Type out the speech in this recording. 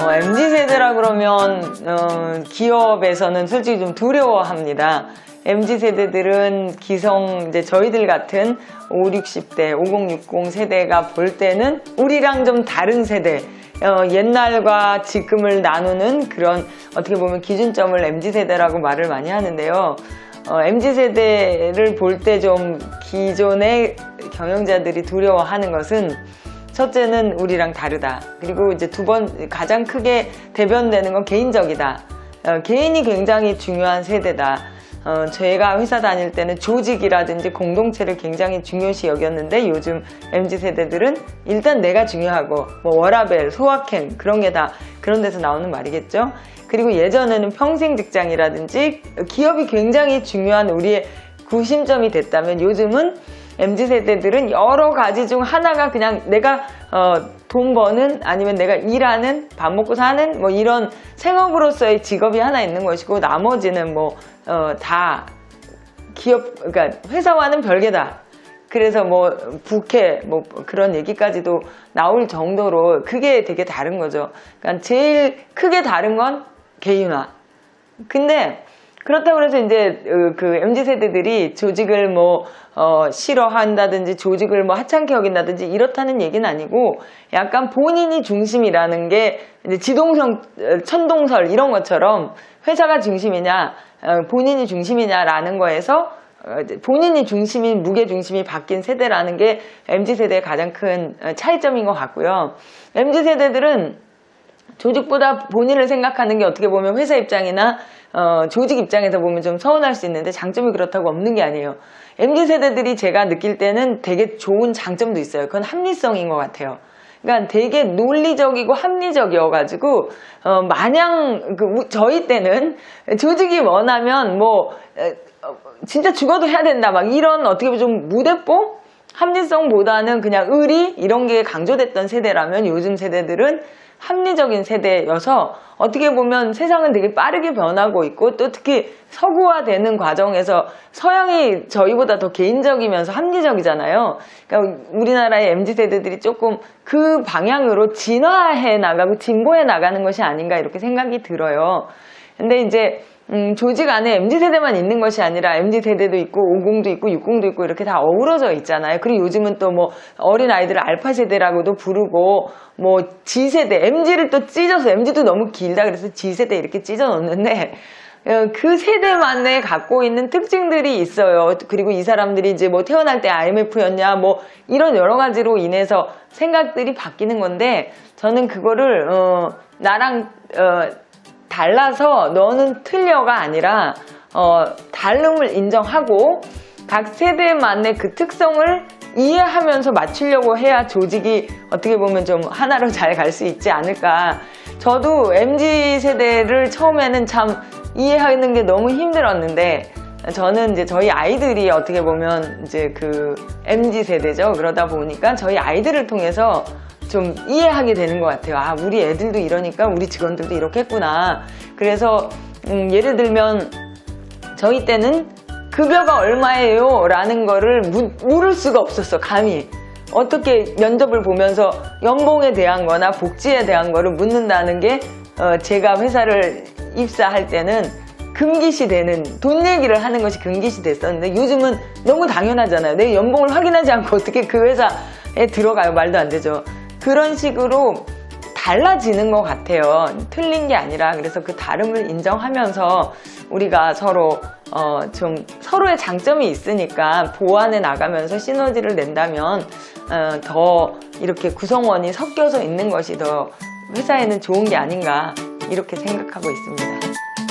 어, MZ 세대라 그러면 어, 기업에서는 솔직히 좀 두려워합니다. MZ 세대들은 기성 이제 저희들 같은 5, 60대, 5060 세대가 볼 때는 우리랑 좀 다른 세대. 어, 옛날과 지금을 나누는 그런 어떻게 보면 기준점을 MZ 세대라고 말을 많이 하는데요. 어, MZ 세대를 볼 때 좀 기존의 경영자들이 두려워하는 것은 첫째는 우리랑 다르다. 그리고 이제 두 번 가장 크게 대변되는 건 개인적이다. 어, 개인이 굉장히 중요한 세대다. 어, 제가 회사 다닐 때는 조직이라든지 공동체를 굉장히 중요시 여겼는데 요즘 MZ 세대들은 일단 내가 중요하고 뭐 워라벨, 소확행 그런 게 다 그런 데서 나오는 말이겠죠. 그리고 예전에는 평생 직장이라든지 기업이 굉장히 중요한 우리의 구심점이 됐다면 요즘은 MZ 세대들은 여러 가지 중 하나가 그냥 내가 어, 돈 버는 아니면 내가 일하는 밥 먹고 사는 뭐 이런 생업으로서의 직업이 하나 있는 것이고 나머지는 뭐 어, 다 기업 그러니까 회사와는 별개다. 그래서 뭐 부캐 뭐 그런 얘기까지도 나올 정도로 그게 되게 다른 거죠. 그러니까 제일 크게 다른 건 개인화. 근데 그렇다고 해서 이제 어, 그 MZ 세대들이 조직을 뭐 어, 싫어한다든지 조직을 뭐 하찮게 여긴다든지 이렇다는 얘기는 아니고 약간 본인이 중심이라는 게 이제 지동성 어, 천동설 이런 것처럼 회사가 중심이냐 어, 본인이 중심이냐라는 거에서 본인이 중심인 무게 중심이 바뀐 세대라는 게 MZ 세대의 가장 큰 어, 차이점인 것 같고요. MZ 세대들은 조직보다 본인을 생각하는 게 어떻게 보면 회사 입장이나 어, 조직 입장에서 보면 좀 서운할 수 있는데 장점이 그렇다고 없는 게 아니에요. MZ 세대들이 제가 느낄 때는 되게 좋은 장점도 있어요. 그건 합리성인 것 같아요. 그러니까 되게 논리적이고 합리적이어가지고 어, 마냥 그 우- 저희 때는 조직이 원하면 뭐 에, 어, 진짜 죽어도 해야 된다 막 이런 어떻게 보면 좀 무대뽀 합리성보다는 그냥 의리 이런 게 강조됐던 세대라면 요즘 세대들은 합리적인 세대여서 어떻게 보면 세상은 되게 빠르게 변하고 있고 또 특히 서구화되는 과정에서 서양이 저희보다 더 개인적이면서 합리적이잖아요. 그러니까 우리나라의 MZ 세대들이 조금 그 방향으로 진화해 나가고 진보해 나가는 것이 아닌가 이렇게 생각이 들어요. 근데 이제 음, 조직 안에 MZ 세대만 있는 것이 아니라 MZ 세대도 있고 50도 있고 60도 있고 이렇게 다 어우러져 있잖아요. 그리고 요즘은 또 뭐 어린 아이들을 알파 세대라고도 부르고 뭐 G 세대, MZ를 또 찢어서 MZ도 너무 길다 그래서 G 세대 이렇게 찢어 놓는데 어, 그 세대만에 갖고 있는 특징들이 있어요. 그리고 이 사람들이 이제 뭐 태어날 때 IMF였냐 뭐 이런 여러 가지로 인해서 생각들이 바뀌는 건데 저는 그거를 어, 나랑 어, 달라서 너는 틀려가 아니라 어, 다름을 인정하고 각 세대만의 그 특성을 이해하면서 맞추려고 해야 조직이 어떻게 보면 좀 하나로 잘 갈 수 있지 않을까. 저도 MZ 세대를 처음에는 참 이해하는 게 너무 힘들었는데 저는 이제 저희 아이들이 어떻게 보면 이제 그 MZ 세대죠. 그러다 보니까 저희 아이들을 통해서 좀 이해하게 되는 것 같아요. 아, 우리 애들도 이러니까 우리 직원들도 이렇게 했구나. 그래서 음, 예를 들면 저희 때는 급여가 얼마예요? 라는 거를 무- 물을 수가 없었어, 감히. 어떻게 면접을 보면서 연봉에 대한 거나 복지에 대한 거를 묻는다는 게 어, 제가 회사를 입사할 때는 금기시 되는 돈 얘기를 하는 것이 금기시 됐었는데 요즘은 너무 당연하잖아요. 내 연봉을 확인하지 않고 어떻게 그 회사에 들어가요? 말도 안 되죠. 그런 식으로 달라지는 것 같아요. 틀린 게 아니라 그래서 그 다름을 인정하면서 우리가 서로 어, 좀 서로의 장점이 있으니까 보완해 나가면서 시너지를 낸다면 어, 더 이렇게 구성원이 섞여서 있는 것이 더 회사에는 좋은 게 아닌가 이렇게 생각하고 있습니다.